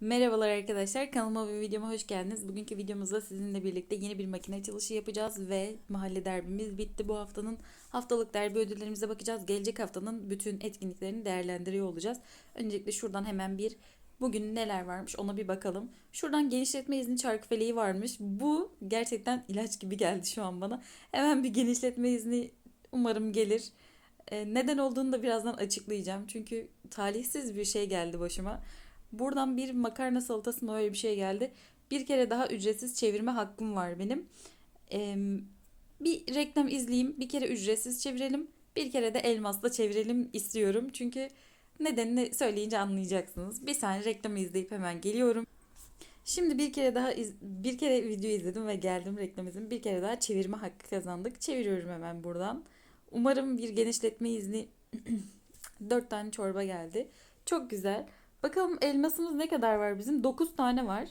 Merhabalar arkadaşlar kanalıma ve videoma hoş geldiniz. Bugünkü videomuzda sizinle birlikte yeni bir makine açılışı yapacağız ve mahalle derbimiz bitti bu haftanın. Haftalık derbi ödüllerimize bakacağız. Gelecek haftanın bütün etkinliklerini değerlendiriyor olacağız. Öncelikle şuradan hemen bir bugün neler varmış ona bir bakalım. Şuradan genişletme izni çarkı feleği varmış. Bu gerçekten ilaç gibi geldi şu an bana. Hemen bir genişletme izni umarım gelir. Ee, neden olduğunu da birazdan açıklayacağım. Çünkü talihsiz bir şey geldi başıma. Buradan bir makarna salatası mı öyle bir şey geldi. Bir kere daha ücretsiz çevirme hakkım var benim. Ee, bir reklam izleyeyim, bir kere ücretsiz çevirelim, bir kere de elmasla çevirelim istiyorum. Çünkü nedenini söyleyince anlayacaksınız. Bir saniye reklamı izleyip hemen geliyorum. Şimdi bir kere daha iz- bir kere video izledim ve geldim reklam. Bir kere daha çevirme hakkı kazandık. Çeviriyorum hemen buradan. Umarım bir genişletme izni 4 tane çorba geldi. Çok güzel. Bakalım elmasımız ne kadar var bizim? 9 tane var.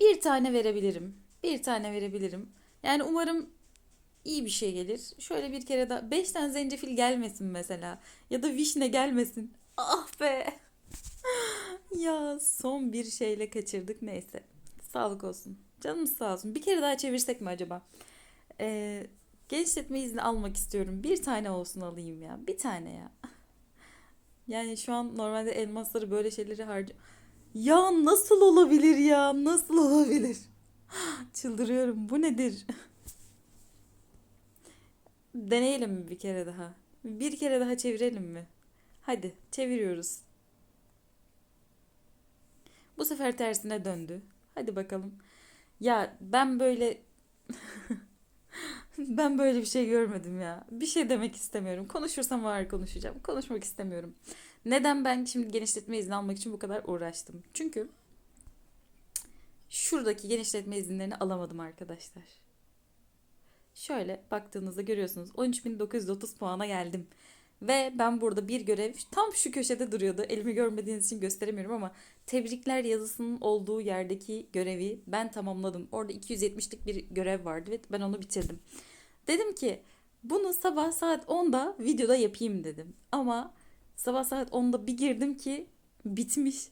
Bir tane verebilirim. Bir tane verebilirim. Yani umarım iyi bir şey gelir. Şöyle bir kere daha 5 tane zencefil gelmesin mesela. Ya da vişne gelmesin. Ah be. Ya son bir şeyle kaçırdık neyse. Sağlık olsun. Canımız sağ olsun. Bir kere daha çevirsek mi acaba? Ee, genişletme izni almak istiyorum. Bir tane olsun alayım ya. Bir tane ya. Yani şu an normalde elmasları böyle şeyleri harca... Ya nasıl olabilir ya? Nasıl olabilir? Çıldırıyorum. Bu nedir? Deneyelim mi bir kere daha? Bir kere daha çevirelim mi? Hadi çeviriyoruz. Bu sefer tersine döndü. Hadi bakalım. Ya ben böyle ben böyle bir şey görmedim ya. Bir şey demek istemiyorum. Konuşursam var konuşacağım. Konuşmak istemiyorum. Neden ben şimdi genişletme izni almak için bu kadar uğraştım? Çünkü şuradaki genişletme izinlerini alamadım arkadaşlar. Şöyle baktığınızda görüyorsunuz 13.930 puana geldim. Ve ben burada bir görev tam şu köşede duruyordu. Elimi görmediğiniz için gösteremiyorum ama tebrikler yazısının olduğu yerdeki görevi ben tamamladım. Orada 270'lik bir görev vardı ve ben onu bitirdim. Dedim ki bunu sabah saat 10'da videoda yapayım dedim. Ama sabah saat 10'da bir girdim ki bitmiş.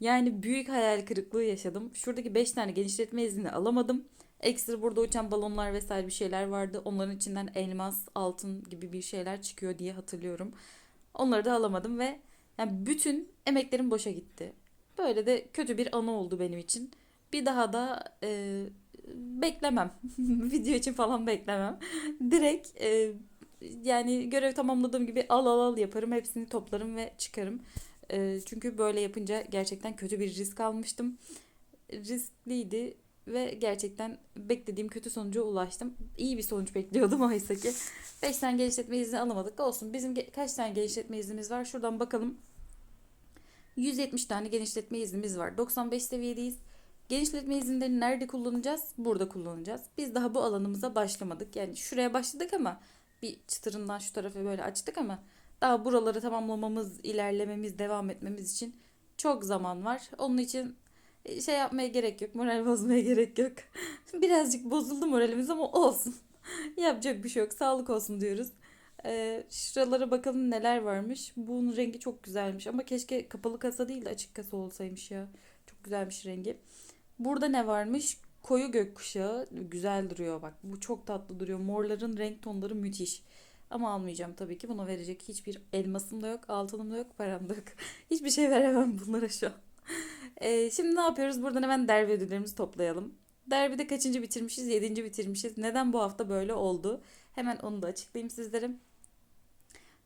Yani büyük hayal kırıklığı yaşadım. Şuradaki 5 tane genişletme izni alamadım. Ekstra burada uçan balonlar vesaire bir şeyler vardı. Onların içinden elmas, altın gibi bir şeyler çıkıyor diye hatırlıyorum. Onları da alamadım ve yani bütün emeklerim boşa gitti. Böyle de kötü bir anı oldu benim için. Bir daha da e, beklemem. Video için falan beklemem. Direkt e, yani görev tamamladığım gibi al al al yaparım. Hepsini toplarım ve çıkarım. E, çünkü böyle yapınca gerçekten kötü bir risk almıştım. Riskliydi ve gerçekten beklediğim kötü sonuca ulaştım. İyi bir sonuç bekliyordum oysa ki. 5 tane genişletme izni alamadık. Olsun. Bizim kaç tane genişletme iznimiz var? Şuradan bakalım. 170 tane genişletme iznimiz var. 95 seviyedeyiz. Genişletme izinlerini nerede kullanacağız? Burada kullanacağız. Biz daha bu alanımıza başlamadık. Yani şuraya başladık ama bir çıtırından şu tarafa böyle açtık ama daha buraları tamamlamamız, ilerlememiz, devam etmemiz için çok zaman var. Onun için e, şey yapmaya gerek yok. Moral bozmaya gerek yok. Birazcık bozuldu moralimiz ama olsun. Yapacak bir şey yok. Sağlık olsun diyoruz. Ee, şuralara bakalım neler varmış. Bunun rengi çok güzelmiş ama keşke kapalı kasa değil de açık kasa olsaymış ya. Çok güzelmiş rengi. Burada ne varmış? Koyu gökkuşağı. Güzel duruyor bak. Bu çok tatlı duruyor. Morların renk tonları müthiş. Ama almayacağım tabii ki. Buna verecek hiçbir elmasım da yok, altınım da yok, param da yok. Hiçbir şey veremem bunlara şu an. Ee, şimdi ne yapıyoruz? Buradan hemen derbi ödüllerimizi toplayalım. Derbide kaçıncı bitirmişiz? Yedinci bitirmişiz. Neden bu hafta böyle oldu? Hemen onu da açıklayayım sizlere.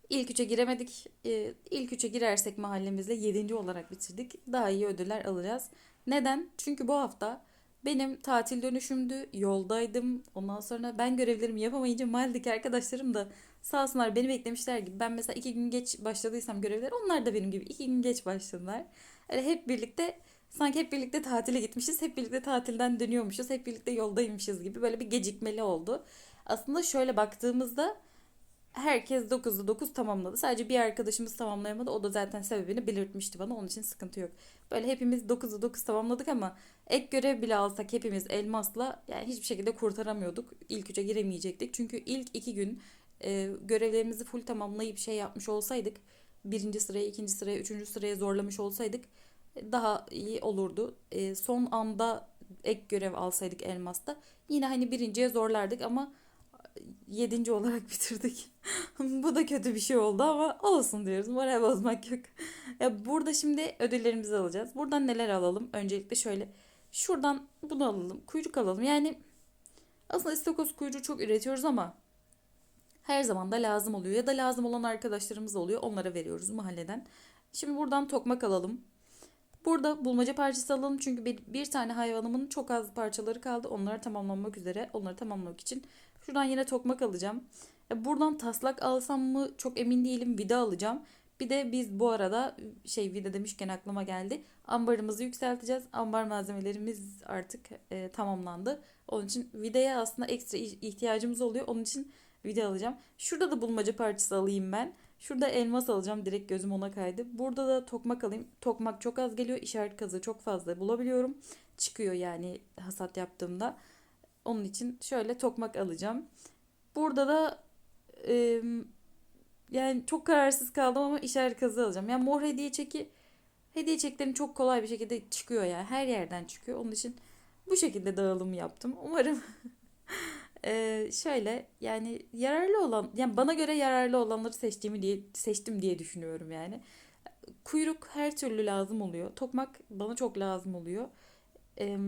İlk üçe giremedik. Ee, ilk üçe girersek mahallemizle yedinci olarak bitirdik. Daha iyi ödüller alacağız. Neden? Çünkü bu hafta benim tatil dönüşümdü. Yoldaydım. Ondan sonra ben görevlerimi yapamayınca mahalledeki arkadaşlarım da sağ olsunlar beni beklemişler gibi. Ben mesela iki gün geç başladıysam görevler onlar da benim gibi iki gün geç başladılar. Öyle hep birlikte sanki hep birlikte tatile gitmişiz. Hep birlikte tatilden dönüyormuşuz. Hep birlikte yoldaymışız gibi böyle bir gecikmeli oldu. Aslında şöyle baktığımızda herkes 9'da 9 tamamladı. Sadece bir arkadaşımız tamamlayamadı. O da zaten sebebini belirtmişti bana. Onun için sıkıntı yok. Böyle hepimiz 9'da 9 tamamladık ama ek görev bile alsak hepimiz elmasla yani hiçbir şekilde kurtaramıyorduk. İlk üçe giremeyecektik. Çünkü ilk iki gün e, görevlerimizi full tamamlayıp şey yapmış olsaydık birinci sıraya, ikinci sıraya, üçüncü sıraya zorlamış olsaydık daha iyi olurdu. E, son anda ek görev alsaydık elmasta yine hani birinciye zorlardık ama yedinci olarak bitirdik. Bu da kötü bir şey oldu ama olsun diyoruz. Moral bozmak yok. Ya burada şimdi ödüllerimizi alacağız. Buradan neler alalım? Öncelikle şöyle şuradan bunu alalım. Kuyruk alalım. Yani aslında istakoz kuyruğu çok üretiyoruz ama her zaman da lazım oluyor. Ya da lazım olan arkadaşlarımız oluyor. Onlara veriyoruz mahalleden. Şimdi buradan tokmak alalım. Burada bulmaca parçası alalım çünkü bir, bir tane hayvanımın çok az parçaları kaldı. Onları tamamlamak üzere. Onları tamamlamak için şuradan yine tokmak alacağım. E, Buradan taslak alsam mı çok emin değilim. Vida alacağım. Bir de biz bu arada şey vida demişken aklıma geldi. Ambarımızı yükselteceğiz. Ambar malzemelerimiz artık e, tamamlandı. Onun için vidaya aslında ekstra ihtiyacımız oluyor. Onun için vida alacağım. Şurada da bulmaca parçası alayım ben. Şurada elmas alacağım. Direkt gözüm ona kaydı. Burada da tokmak alayım. Tokmak çok az geliyor. İşaret kazı çok fazla bulabiliyorum. Çıkıyor yani hasat yaptığımda. Onun için şöyle tokmak alacağım. Burada da e, yani çok kararsız kaldım ama işaret kazı alacağım. Yani mor hediye çeki hediye çeklerim çok kolay bir şekilde çıkıyor ya. Her yerden çıkıyor. Onun için bu şekilde dağılım yaptım. Umarım Ee, şöyle yani yararlı olan yani bana göre yararlı olanları seçtiğimi diye seçtim diye düşünüyorum yani. Kuyruk her türlü lazım oluyor. Tokmak bana çok lazım oluyor. Ee,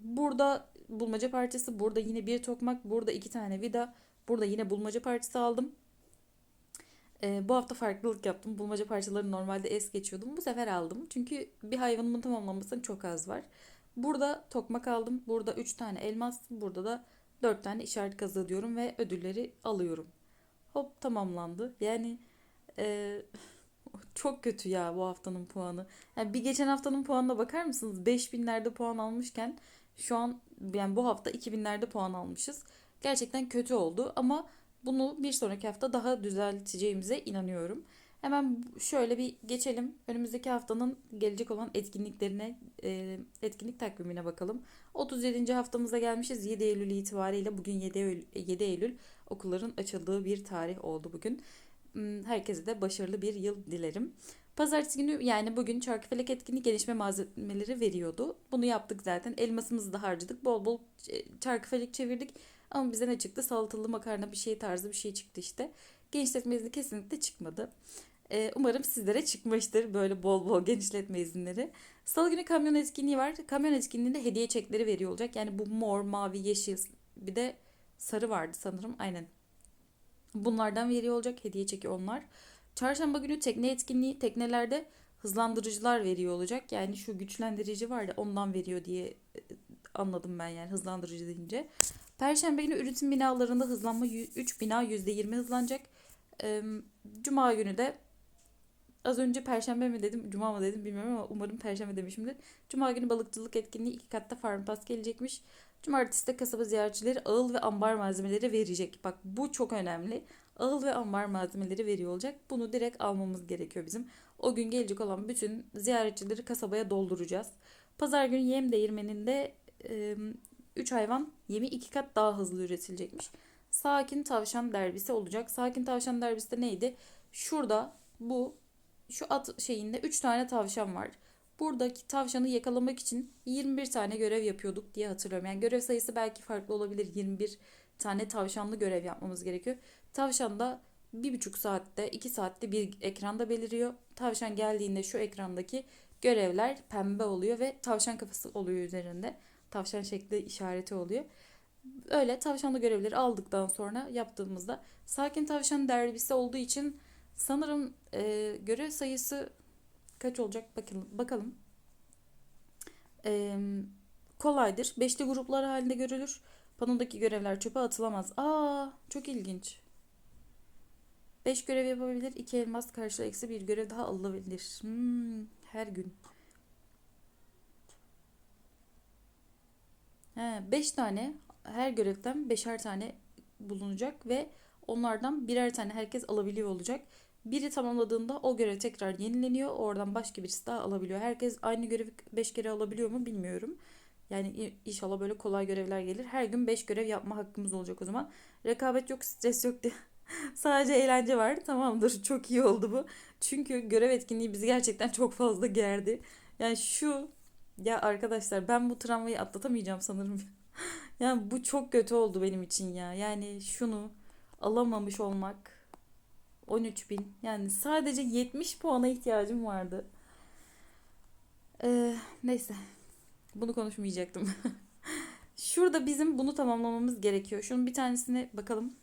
burada bulmaca parçası, burada yine bir tokmak, burada iki tane vida, burada yine bulmaca parçası aldım. Ee, bu hafta farklılık yaptım. Bulmaca parçalarını normalde es geçiyordum. Bu sefer aldım. Çünkü bir hayvanımın tamamlanmasının çok az var. Burada tokmak aldım. Burada 3 tane elmas. Burada da 4 tane işaret kazığı diyorum ve ödülleri alıyorum. Hop tamamlandı. Yani e, çok kötü ya bu haftanın puanı. Yani bir geçen haftanın puanına bakar mısınız? 5000'lerde puan almışken şu an yani bu hafta 2000'lerde puan almışız. Gerçekten kötü oldu ama bunu bir sonraki hafta daha düzelteceğimize inanıyorum. Hemen şöyle bir geçelim. Önümüzdeki haftanın gelecek olan etkinliklerine, e, etkinlik takvimine bakalım. 37. haftamıza gelmişiz. 7 Eylül itibariyle bugün 7 Eylül, 7 Eylül okulların açıldığı bir tarih oldu bugün. Hmm, Herkese de başarılı bir yıl dilerim. Pazartesi günü yani bugün Çarkıfelek etkinlik gelişme malzemeleri veriyordu. Bunu yaptık zaten. Elmasımızı da harcadık. Bol bol çarkıfelek çevirdik. Ama bize ne çıktı? Salatalı makarna bir şey tarzı bir şey çıktı işte. Gençletme izni kesinlikle çıkmadı. Ee, umarım sizlere çıkmıştır böyle bol bol genişletme izinleri. Salı günü kamyon etkinliği var. Kamyon etkinliğinde hediye çekleri veriyor olacak. Yani bu mor, mavi, yeşil bir de sarı vardı sanırım. Aynen. Bunlardan veriyor olacak. Hediye çeki onlar. Çarşamba günü tekne etkinliği. Teknelerde hızlandırıcılar veriyor olacak. Yani şu güçlendirici var ya ondan veriyor diye e, anladım ben yani hızlandırıcı deyince. Perşembe günü üretim binalarında hızlanma 3 bina %20 hızlanacak. Cuma günü de Az önce perşembe mi dedim, cuma mı dedim bilmiyorum ama umarım perşembe demişimdir. Cuma günü balıkçılık etkinliği iki katta Farm Pass gelecekmiş. Cumartesi de kasaba ziyaretçileri ağıl ve ambar malzemeleri verecek. Bak bu çok önemli. Ağıl ve ambar malzemeleri veriyor olacak. Bunu direkt almamız gerekiyor bizim. O gün gelecek olan bütün ziyaretçileri kasabaya dolduracağız. Pazar günü yem değirmeninde 3 hayvan yemi iki kat daha hızlı üretilecekmiş. Sakin tavşan derbisi olacak. Sakin tavşan derbisi de neydi? Şurada bu şu at şeyinde 3 tane tavşan var. Buradaki tavşanı yakalamak için 21 tane görev yapıyorduk diye hatırlıyorum. Yani görev sayısı belki farklı olabilir. 21 tane tavşanlı görev yapmamız gerekiyor. Tavşan da bir buçuk saatte, iki saatte bir ekranda beliriyor. Tavşan geldiğinde şu ekrandaki görevler pembe oluyor ve tavşan kafası oluyor üzerinde. Tavşan şekli işareti oluyor. Öyle tavşanlı görevleri aldıktan sonra yaptığımızda sakin tavşan derbisi olduğu için Sanırım e, görev sayısı kaç olacak bakalım. bakalım. E, kolaydır. Beşli gruplar halinde görülür. Panodaki görevler çöpe atılamaz. Aa, çok ilginç. 5 görev yapabilir. 2 elmas karşılığı eksi bir görev daha alınabilir. Hmm, her gün. 5 tane her görevden 5'er tane bulunacak ve onlardan birer tane herkes alabiliyor olacak. Biri tamamladığında o görev tekrar yenileniyor. Oradan başka birisi daha alabiliyor. Herkes aynı görevi 5 kere alabiliyor mu bilmiyorum. Yani inşallah böyle kolay görevler gelir. Her gün 5 görev yapma hakkımız olacak o zaman. Rekabet yok, stres yok diye. Sadece eğlence var. Tamamdır. Çok iyi oldu bu. Çünkü görev etkinliği bizi gerçekten çok fazla gerdi. Yani şu ya arkadaşlar ben bu travmayı atlatamayacağım sanırım. Yani bu çok kötü oldu benim için ya. Yani şunu alamamış olmak 13 bin. Yani sadece 70 puana ihtiyacım vardı. Ee, neyse. Bunu konuşmayacaktım. Şurada bizim bunu tamamlamamız gerekiyor. Şunun bir tanesine bakalım.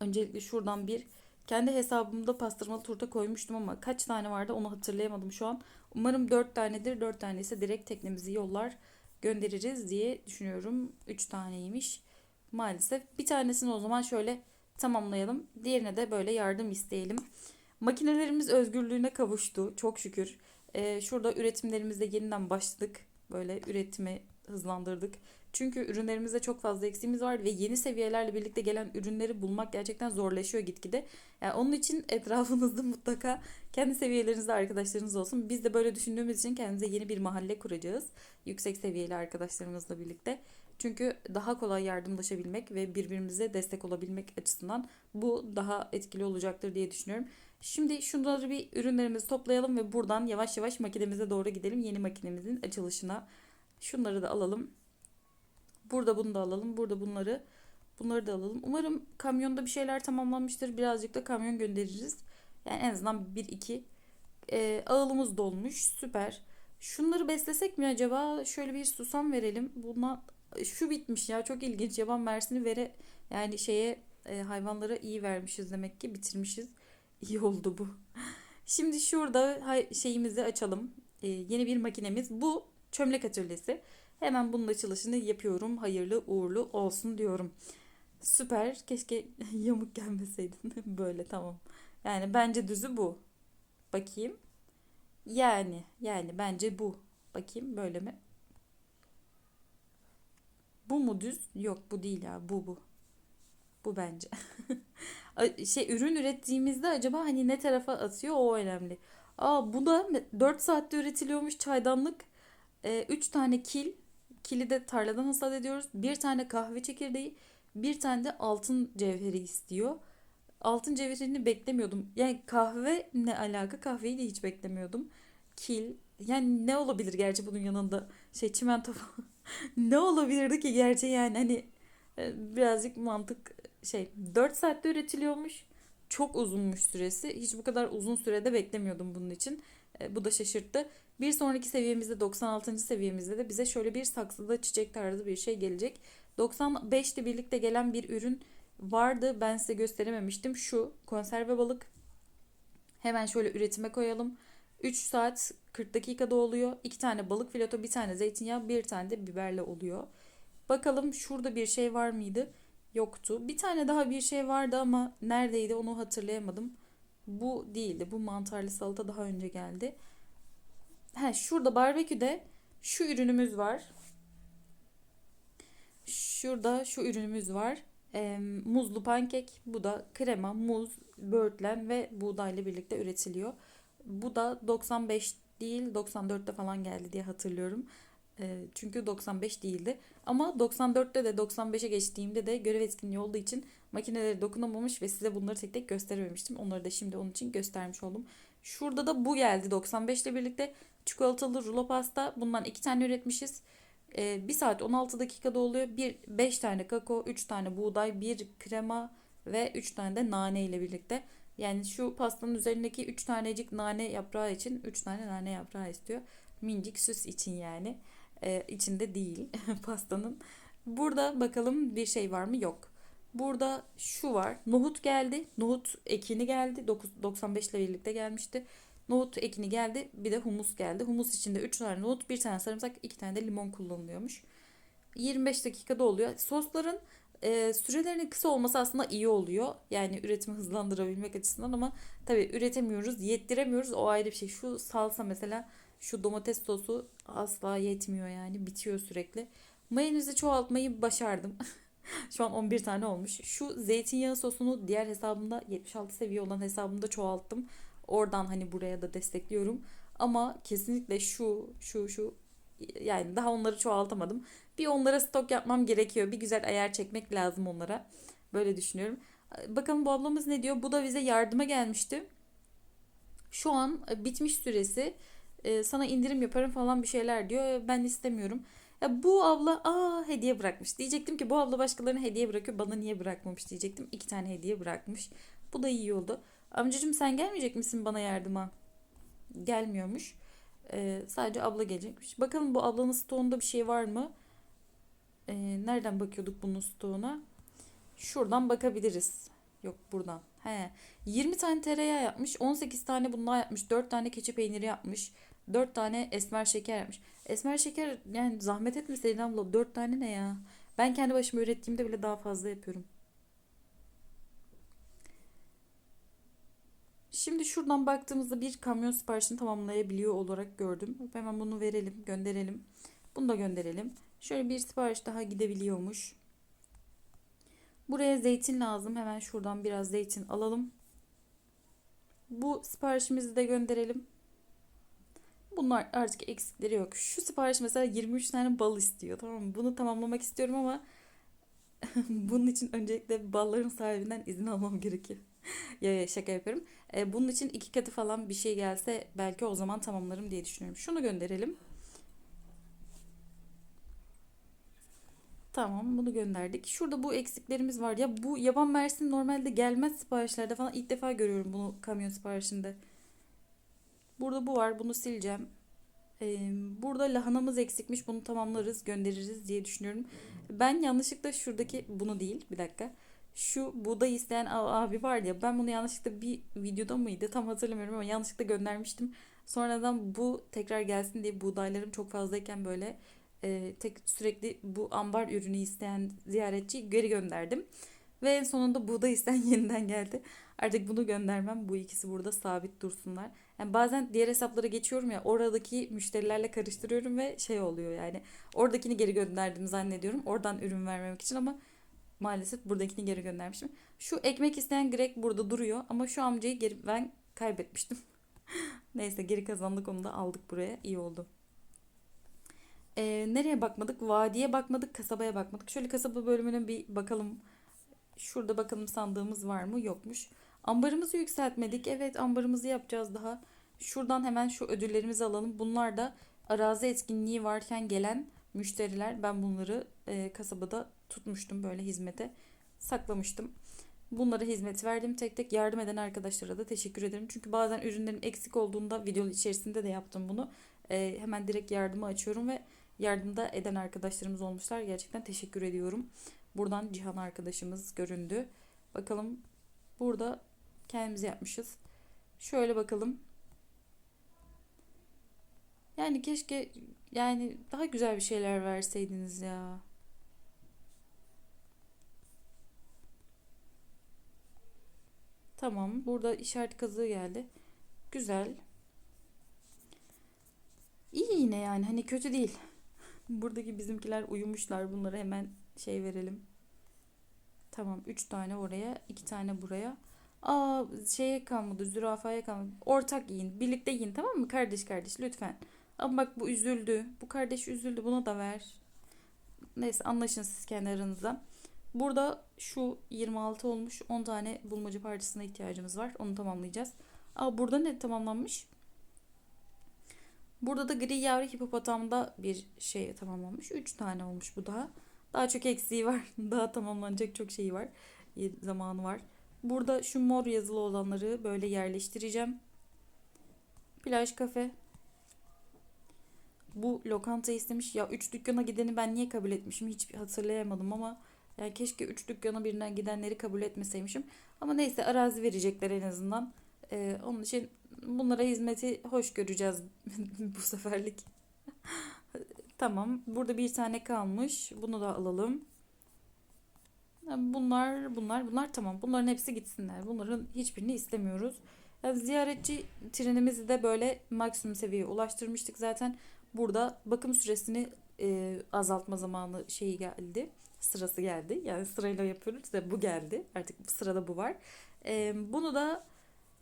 Öncelikle şuradan bir kendi hesabımda pastırmalı turta koymuştum ama kaç tane vardı onu hatırlayamadım şu an. Umarım 4 tanedir. 4 tane ise direkt teknemizi yollar göndeririz diye düşünüyorum. 3 taneymiş. Maalesef bir tanesini o zaman şöyle tamamlayalım. Diğerine de böyle yardım isteyelim. Makinelerimiz özgürlüğüne kavuştu çok şükür. Ee, şurada üretimlerimizde yeniden başladık. Böyle üretimi hızlandırdık. Çünkü ürünlerimizde çok fazla eksiğimiz var ve yeni seviyelerle birlikte gelen ürünleri bulmak gerçekten zorlaşıyor gitgide. Yani onun için etrafınızda mutlaka kendi seviyelerinizde arkadaşlarınız olsun. Biz de böyle düşündüğümüz için kendimize yeni bir mahalle kuracağız. Yüksek seviyeli arkadaşlarımızla birlikte. Çünkü daha kolay yardımlaşabilmek ve birbirimize destek olabilmek açısından bu daha etkili olacaktır diye düşünüyorum. Şimdi şunları bir ürünlerimizi toplayalım ve buradan yavaş yavaş makinemize doğru gidelim. Yeni makinemizin açılışına. Şunları da alalım. Burada bunu da alalım. Burada bunları bunları da alalım. Umarım kamyonda bir şeyler tamamlanmıştır. Birazcık da kamyon göndeririz. Yani en azından bir iki e, ağılımız dolmuş. Süper. Şunları beslesek mi acaba? Şöyle bir susam verelim. Buna şu bitmiş ya çok ilginç. Yaban mersini vere yani şeye e, hayvanlara iyi vermişiz demek ki bitirmişiz. İyi oldu bu. Şimdi şurada şeyimizi açalım. E, yeni bir makinemiz. Bu çömlek atölyesi. Hemen bunun açılışını yapıyorum. Hayırlı uğurlu olsun diyorum. Süper. Keşke yamuk gelmeseydin. Böyle tamam. Yani bence düzü bu. Bakayım. Yani yani bence bu. Bakayım böyle mi? Bu mu düz? Yok bu değil ya. Bu bu. Bu bence. şey ürün ürettiğimizde acaba hani ne tarafa atıyor o önemli. Aa bu da 4 saatte üretiliyormuş çaydanlık. 3 e, tane kil Kili de tarladan hasat ediyoruz. Bir tane kahve çekirdeği, bir tane de altın cevheri istiyor. Altın cevherini beklemiyordum. Yani kahve ne alaka? Kahveyi de hiç beklemiyordum. Kil. Yani ne olabilir gerçi bunun yanında? Şey çimento ne olabilirdi ki gerçi yani hani e, birazcık mantık şey 4 saatte üretiliyormuş. Çok uzunmuş süresi. Hiç bu kadar uzun sürede beklemiyordum bunun için. E, bu da şaşırttı. Bir sonraki seviyemizde 96. seviyemizde de bize şöyle bir saksıda çiçek tarzı bir şey gelecek. 95 ile birlikte gelen bir ürün vardı. Ben size gösterememiştim. Şu konserve balık. Hemen şöyle üretime koyalım. 3 saat 40 dakikada oluyor. 2 tane balık fileto, bir tane zeytinyağı, bir tane de biberle oluyor. Bakalım şurada bir şey var mıydı? Yoktu. Bir tane daha bir şey vardı ama neredeydi onu hatırlayamadım. Bu değildi. Bu mantarlı salata daha önce geldi. He, şurada barbeküde şu ürünümüz var. Şurada şu ürünümüz var. E, muzlu pankek. Bu da krema, muz, böğürtlen ve buğdayla birlikte üretiliyor. Bu da 95 değil 94'te falan geldi diye hatırlıyorum. E, çünkü 95 değildi. Ama 94'te de 95'e geçtiğimde de görev etkinliği olduğu için makineleri dokunamamış ve size bunları tek tek gösterememiştim. Onları da şimdi onun için göstermiş oldum. Şurada da bu geldi 95 ile birlikte çikolatalı rulo pasta. Bundan iki tane üretmişiz. Ee, 1 saat 16 dakikada oluyor. Bir 5 tane kakao, 3 tane buğday, 1 krema ve 3 tane de nane ile birlikte. Yani şu pastanın üzerindeki 3 tanecik nane yaprağı için 3 tane nane yaprağı istiyor. Mincik süs için yani. Ee, içinde değil pastanın. Burada bakalım bir şey var mı? Yok. Burada şu var. Nohut geldi. Nohut ekini geldi. 95 ile birlikte gelmişti. Nohut ekini geldi. Bir de humus geldi. Humus içinde 3 tane nohut, 1 tane sarımsak, 2 tane de limon kullanılıyormuş. 25 dakikada oluyor. Sosların e, sürelerinin kısa olması aslında iyi oluyor. Yani üretimi hızlandırabilmek açısından ama tabii üretemiyoruz, yettiremiyoruz. O ayrı bir şey. Şu salsa mesela şu domates sosu asla yetmiyor yani. Bitiyor sürekli. Mayonezi çoğaltmayı başardım. Şu an 11 tane olmuş. Şu zeytinyağı sosunu diğer hesabımda 76 seviye olan hesabımda çoğalttım. Oradan hani buraya da destekliyorum. Ama kesinlikle şu, şu, şu yani daha onları çoğaltamadım. Bir onlara stok yapmam gerekiyor. Bir güzel ayar çekmek lazım onlara. Böyle düşünüyorum. Bakalım bu ablamız ne diyor? Bu da bize yardıma gelmişti. Şu an bitmiş süresi e, sana indirim yaparım falan bir şeyler diyor. Ben istemiyorum. Ya bu abla aa hediye bırakmış. Diyecektim ki bu abla başkalarına hediye bırakıyor. Bana niye bırakmamış diyecektim. İki tane hediye bırakmış. Bu da iyi oldu. Amcacığım sen gelmeyecek misin bana yardıma? Gelmiyormuş. Ee, sadece abla gelecekmiş. Bakalım bu ablanın stoğunda bir şey var mı? Ee, nereden bakıyorduk bunun stoğuna? Şuradan bakabiliriz. Yok buradan. He. 20 tane tereyağı yapmış. 18 tane bundan yapmış. 4 tane keçi peyniri yapmış. 4 tane esmer şeker yapmış. Esmer şeker yani zahmet etmeseydin abla 4 tane ne ya? Ben kendi başıma ürettiğimde bile daha fazla yapıyorum. Şimdi şuradan baktığımızda bir kamyon siparişini tamamlayabiliyor olarak gördüm. Hemen bunu verelim, gönderelim. Bunu da gönderelim. Şöyle bir sipariş daha gidebiliyormuş. Buraya zeytin lazım. Hemen şuradan biraz zeytin alalım. Bu siparişimizi de gönderelim. Bunlar artık eksikleri yok. Şu sipariş mesela 23 tane bal istiyor. Tamam mı? Bunu tamamlamak istiyorum ama bunun için öncelikle balların sahibinden izin almam gerekiyor. ya ya şaka yapıyorum. E, bunun için iki katı falan bir şey gelse belki o zaman tamamlarım diye düşünüyorum. Şunu gönderelim. Tamam bunu gönderdik. Şurada bu eksiklerimiz var. Ya bu yaban mersin normalde gelmez siparişlerde falan. ilk defa görüyorum bunu kamyon siparişinde. Burada bu var. Bunu sileceğim. Ee, burada lahanamız eksikmiş. Bunu tamamlarız, göndeririz diye düşünüyorum. Ben yanlışlıkla şuradaki bunu değil. Bir dakika. Şu buğday isteyen abi var ya ben bunu yanlışlıkla bir videoda mıydı tam hatırlamıyorum ama yanlışlıkla göndermiştim. Sonradan bu tekrar gelsin diye buğdaylarım çok fazlayken böyle e, tek sürekli bu ambar ürünü isteyen ziyaretçi geri gönderdim. Ve en sonunda buğday isteyen yeniden geldi. Artık bunu göndermem. Bu ikisi burada sabit dursunlar. Yani bazen diğer hesaplara geçiyorum ya oradaki müşterilerle karıştırıyorum ve şey oluyor yani. Oradakini geri gönderdim zannediyorum. Oradan ürün vermemek için ama maalesef buradakini geri göndermişim. Şu ekmek isteyen Greg burada duruyor ama şu amcayı geri ben kaybetmiştim. Neyse geri kazandık onu da aldık buraya. İyi oldu. Ee, nereye bakmadık? Vadiye bakmadık, kasabaya bakmadık. Şöyle kasaba bölümüne bir bakalım. Şurada bakalım sandığımız var mı? Yokmuş. Ambarımızı yükseltmedik. Evet ambarımızı yapacağız daha. Şuradan hemen şu ödüllerimizi alalım. Bunlar da arazi etkinliği varken gelen müşteriler. Ben bunları e, kasabada tutmuştum böyle hizmete. Saklamıştım. Bunlara hizmet verdim tek tek yardım eden arkadaşlara da teşekkür ederim. Çünkü bazen ürünlerim eksik olduğunda video içerisinde de yaptım bunu. E, hemen direkt yardımı açıyorum ve yardımda eden arkadaşlarımız olmuşlar. Gerçekten teşekkür ediyorum. Buradan Cihan arkadaşımız göründü. Bakalım burada kendimiz yapmışız. Şöyle bakalım. Yani keşke yani daha güzel bir şeyler verseydiniz ya. Tamam. Burada işaret kazığı geldi. Güzel. İyi yine yani. Hani kötü değil. Buradaki bizimkiler uyumuşlar. Bunları hemen şey verelim. Tamam. 3 tane oraya. 2 tane buraya. Aa şeye kalmadı. Zürafaya kalmadı. Ortak yiyin. Birlikte yiyin. Tamam mı? Kardeş kardeş lütfen. Ama bak bu üzüldü. Bu kardeş üzüldü. Buna da ver. Neyse anlaşın siz kendi aranızda. Burada şu 26 olmuş. 10 tane bulmaca parçasına ihtiyacımız var. Onu tamamlayacağız. Aa burada ne tamamlanmış? Burada da gri yavru hipopotamda bir şey tamamlanmış. 3 tane olmuş bu daha. Daha çok eksiği var. Daha tamamlanacak çok şeyi var. Zamanı var. Burada şu mor yazılı olanları böyle yerleştireceğim. Plaj kafe. Bu lokanta istemiş. Ya 3 dükkana gideni ben niye kabul etmişim hiç hatırlayamadım ama yani keşke 3 dükkana birine gidenleri kabul etmeseymişim. Ama neyse arazi verecekler en azından. Ee, onun için bunlara hizmeti hoş göreceğiz bu seferlik. tamam. Burada bir tane kalmış. Bunu da alalım. Bunlar, bunlar, bunlar tamam. Bunların hepsi gitsinler. Bunların hiçbirini istemiyoruz. Yani ziyaretçi trenimizi de böyle maksimum seviyeye ulaştırmıştık zaten. Burada bakım süresini e, azaltma zamanı şeyi geldi. Sırası geldi. Yani sırayla yapıyoruz da bu geldi. Artık bu sırada bu var. E, bunu da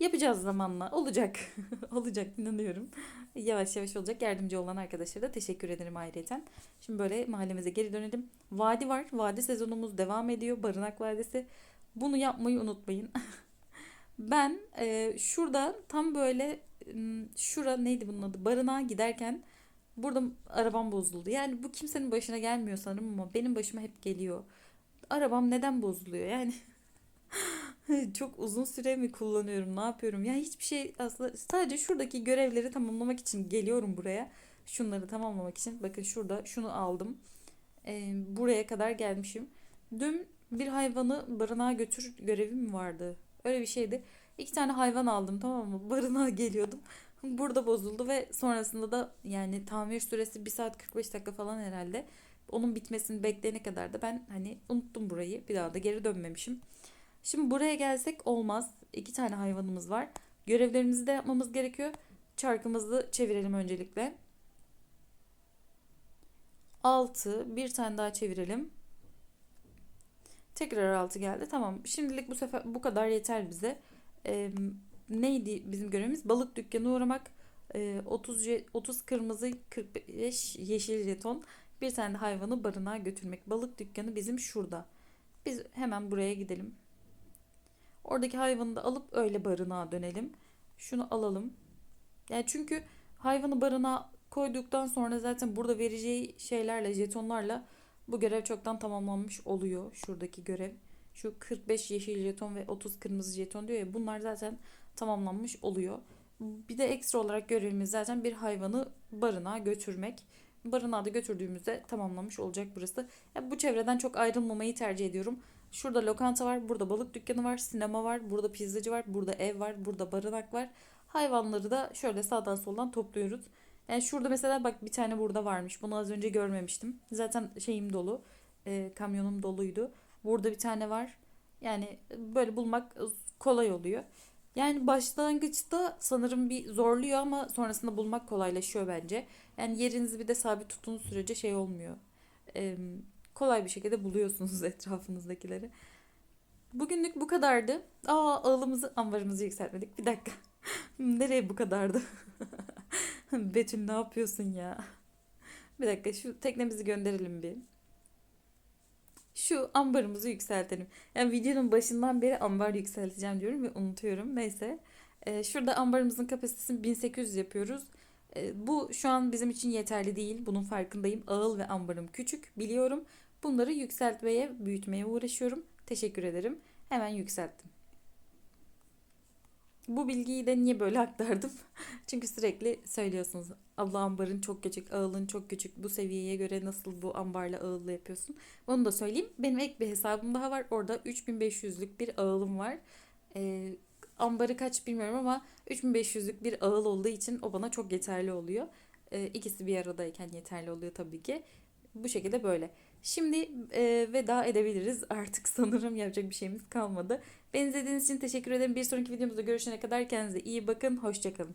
yapacağız zamanla. Olacak. olacak inanıyorum. Yavaş yavaş olacak. Yardımcı olan arkadaşlara da teşekkür ederim ayrıca. Şimdi böyle mahallemize geri dönelim. Vadi var. Vadi sezonumuz devam ediyor. Barınak Vadisi. Bunu yapmayı unutmayın. ben e, şurada tam böyle şura neydi bunun adı? Barınağa giderken burada arabam bozuldu. Yani bu kimsenin başına gelmiyor sanırım ama benim başıma hep geliyor. Arabam neden bozuluyor? Yani çok uzun süre mi kullanıyorum? Ne yapıyorum? Ya hiçbir şey aslında sadece şuradaki görevleri tamamlamak için geliyorum buraya. Şunları tamamlamak için. Bakın şurada şunu aldım. Ee, buraya kadar gelmişim. Dün bir hayvanı barınağa götür görevi mi vardı? Öyle bir şeydi. İki tane hayvan aldım tamam mı? Barınağa geliyordum. Burada bozuldu ve sonrasında da yani tamir süresi bir saat 45 dakika falan herhalde. Onun bitmesini bekleyene kadar da ben hani unuttum burayı. Bir daha da geri dönmemişim. Şimdi buraya gelsek olmaz. İki tane hayvanımız var. Görevlerimizi de yapmamız gerekiyor. Çarkımızı çevirelim öncelikle. 6. Bir tane daha çevirelim. Tekrar 6 geldi. Tamam. Şimdilik bu sefer bu kadar yeter bize. Ee, neydi bizim görevimiz? Balık dükkanı uğramak. Ee, 30 je- 30 kırmızı 45 yeşil jeton. Bir tane de hayvanı barınağa götürmek. Balık dükkanı bizim şurada. Biz hemen buraya gidelim. Oradaki hayvanı da alıp öyle barınağa dönelim. Şunu alalım. Yani çünkü hayvanı barınağa koyduktan sonra zaten burada vereceği şeylerle, jetonlarla bu görev çoktan tamamlanmış oluyor. Şuradaki görev. Şu 45 yeşil jeton ve 30 kırmızı jeton diyor ya bunlar zaten tamamlanmış oluyor. Bir de ekstra olarak görevimiz zaten bir hayvanı barınağa götürmek. Barınağa da götürdüğümüzde tamamlamış olacak burası. Ya bu çevreden çok ayrılmamayı tercih ediyorum. Şurada lokanta var, burada balık dükkanı var, sinema var, burada pizzacı var, burada ev var, burada barınak var. Hayvanları da şöyle sağdan soldan topluyoruz. Yani şurada mesela bak bir tane burada varmış. Bunu az önce görmemiştim. Zaten şeyim dolu. e, kamyonum doluydu. Burada bir tane var. Yani böyle bulmak kolay oluyor. Yani başlangıçta sanırım bir zorluyor ama sonrasında bulmak kolaylaşıyor bence. Yani yerinizi bir de sabit tuttuğunuz sürece şey olmuyor. E, kolay bir şekilde buluyorsunuz etrafınızdakileri. Bugünlük bu kadardı. Aa ağılımızı, ambarımızı yükseltmedik. Bir dakika. Nereye bu kadardı? Betül ne yapıyorsun ya? Bir dakika şu teknemizi gönderelim bir. Şu ambarımızı yükseltelim. Yani videonun başından beri ambar yükselteceğim diyorum ve unutuyorum. Neyse. Ee, şurada ambarımızın kapasitesini 1800 yapıyoruz. Ee, bu şu an bizim için yeterli değil. Bunun farkındayım. Ağıl ve ambarım küçük biliyorum. Bunları yükseltmeye, büyütmeye uğraşıyorum. Teşekkür ederim. Hemen yükselttim. Bu bilgiyi de niye böyle aktardım? Çünkü sürekli söylüyorsunuz. Abla ambarın çok küçük, ağılın çok küçük. Bu seviyeye göre nasıl bu ambarla ağılla yapıyorsun? Onu da söyleyeyim. Benim ek bir hesabım daha var. Orada 3500'lük bir ağılım var. Ee, ambarı kaç bilmiyorum ama 3500'lük bir ağıl olduğu için o bana çok yeterli oluyor. Ee, ikisi bir aradayken yeterli oluyor tabii ki. Bu şekilde böyle. Şimdi e, veda edebiliriz. Artık sanırım yapacak bir şeyimiz kalmadı. Beni izlediğiniz için teşekkür ederim. Bir sonraki videomuzda görüşene kadar kendinize iyi bakın. Hoşçakalın.